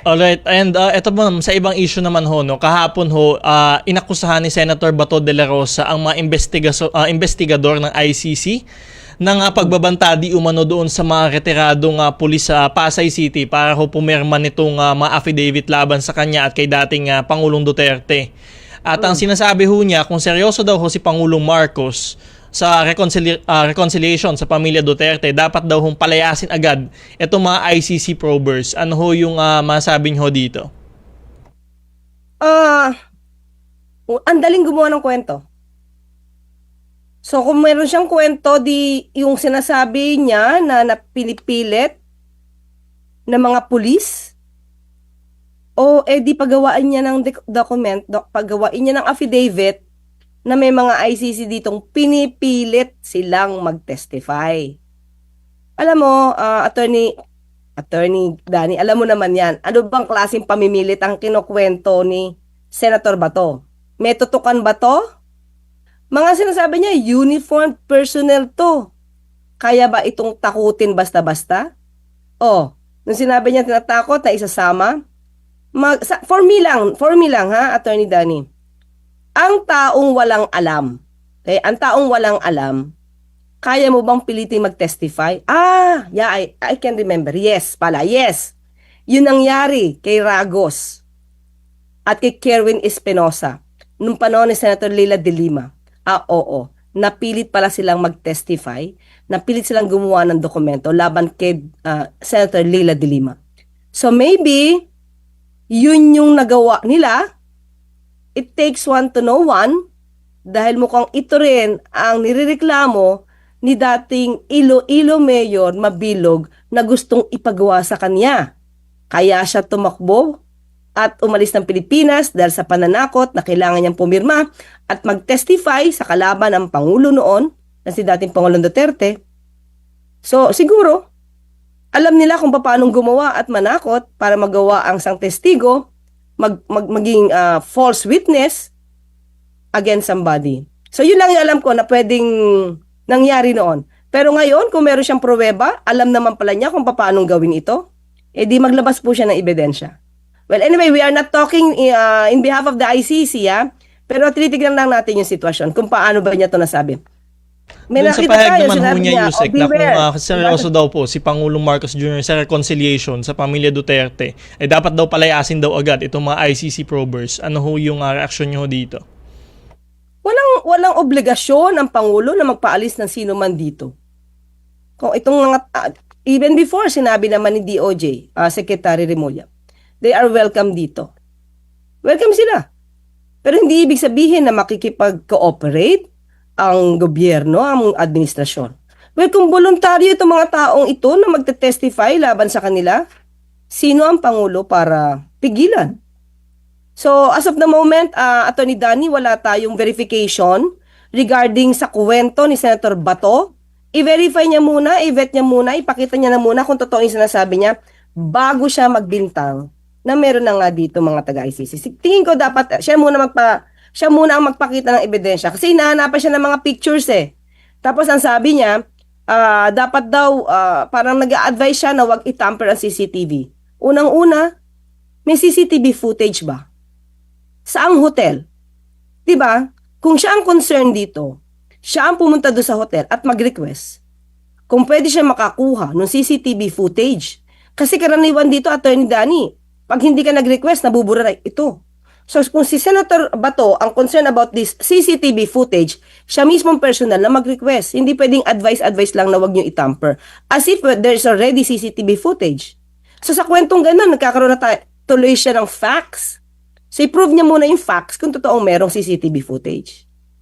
Alright, and uh, ito po sa ibang issue naman ho, no, kahapon ho, uh, inakusahan ni Senator Bato de la Rosa ang mga uh, investigador ng ICC ng uh, pagbabanta di umano doon sa mga retiradong uh, pulis sa Pasay City para ho pumirma nitong uh, mga affidavit laban sa kanya at kay dating uh, Pangulong Duterte. At ang sinasabi ho niya, kung seryoso daw ho si Pangulong Marcos sa reconcili- ah, reconciliation sa pamilya Duterte, dapat daw hong palayasin agad itong mga ICC probers. Ano ho yung uh, masabi niyo ho dito? Ah, ang daling gumawa ng kwento. So kung meron siyang kwento, di yung sinasabi niya na napilipilit ng mga pulis, o eh di paggawaan niya ng doc- document, doc, paggawain niya ng affidavit na may mga ICC ditong pinipilit silang mag-testify. Alam mo, ah, attorney, attorney Danny, alam mo naman yan, ano bang klaseng pamimilit ang kinukwento ni Senator Bato? May tutukan ba to? Mga sinasabi niya, uniformed personnel to. Kaya ba itong takutin basta-basta? Oh, nung sinabi niya tinatakot na isasama, mag, sa, for me lang, for me lang ha, Attorney Danny. Ang taong walang alam, okay, ang taong walang alam, kaya mo bang piliting mag-testify? Ah, yeah, I, I can remember. Yes, pala, yes. Yun nangyari kay Ragos at kay Kerwin Espinosa nung panahon ni Senator Leila de Lima. Ah, oo. Napilit pala silang mag-testify. Napilit silang gumawa ng dokumento laban kay ah, Senator Leila de Lima. So maybe, yun yung nagawa nila. It takes one to know one dahil mukhang ito rin ang nirereklamo ni dating Iloilo Mayor Mabilog na gustong ipagawa sa kanya. Kaya siya tumakbo at umalis ng Pilipinas dahil sa pananakot na kailangan niyang pumirma at mag-testify sa kalaban ng Pangulo noon na si dating Pangulong Duterte. So siguro, alam nila kung paano gumawa at manakot para magawa ang sang testigo, mag, mag, maging ah, false witness against somebody. So yun lang yung alam ko na pwedeng nangyari noon. Pero ngayon, kung meron siyang pruweba, alam naman pala niya kung paano gawin ito, eh di maglabas po siya ng ebidensya. Well, anyway, we are not talking uh, in behalf of the ICC, ah. Pero tinitignan lang natin yung sitwasyon, kung paano ba niya to nasabi. May Doon sa nakita pahayag tayo, naman ho sinabi niya, niya, Yusek, "Oh, na kung beware." uh, seryoso daw po si Pangulong Marcos Jr. sa reconciliation sa pamilya Duterte, eh dapat daw palayasin daw agad itong mga ICC probers. Ano ho yung uh, reaksyon niyo ho dito? Walang walang obligasyon ang pangulo na magpaalis ng sino man dito. Kung itong mga ah, even before sinabi naman ni DOJ, ah, Secretary Remulla, they are welcome dito. Welcome sila. Pero hindi ibig sabihin na makikipag-cooperate ang gobyerno, ang administrasyon. Well, kung voluntaryo itong mga taong ito na magte-testify laban sa kanila, sino ang pangulo para pigilan? So, as of the moment, uh, Attorney Danny, wala tayong verification regarding sa kwento ni Senator Bato. I-verify niya muna, i-vet niya muna, ipakita niya na muna kung totoo yung sinasabi niya bago siya magbintang na meron na nga dito mga taga-ICC. Tingin ko dapat siya muna magpa siya muna ang magpakita ng ebidensya kasi hinahanapan siya ng mga pictures eh. Tapos ang sabi niya, ah, dapat daw ah, parang nag-a-advise siya na wag itamper ang CCTV. Unang-una, may CCTV footage ba? Saang hotel? 'Di ba? Kung siya ang concern dito, siya ang pumunta doon sa hotel at mag-request. Kung pwede siya makakuha ng CCTV footage. Kasi karaniwan dito, Attorney Danny, pag hindi ka nag-request, nabubura na ito. So kung si Senator Bato ang concern about this CCTV footage, siya mismong personal na mag-request. Hindi pwedeng advice-advice lang na wag niyo itamper. As if there's already CCTV footage. So sa kwentong ganun, nagkakaroon na tayo, tuloy siya ng facts. So i-prove niya muna yung facts kung totoong merong CCTV footage.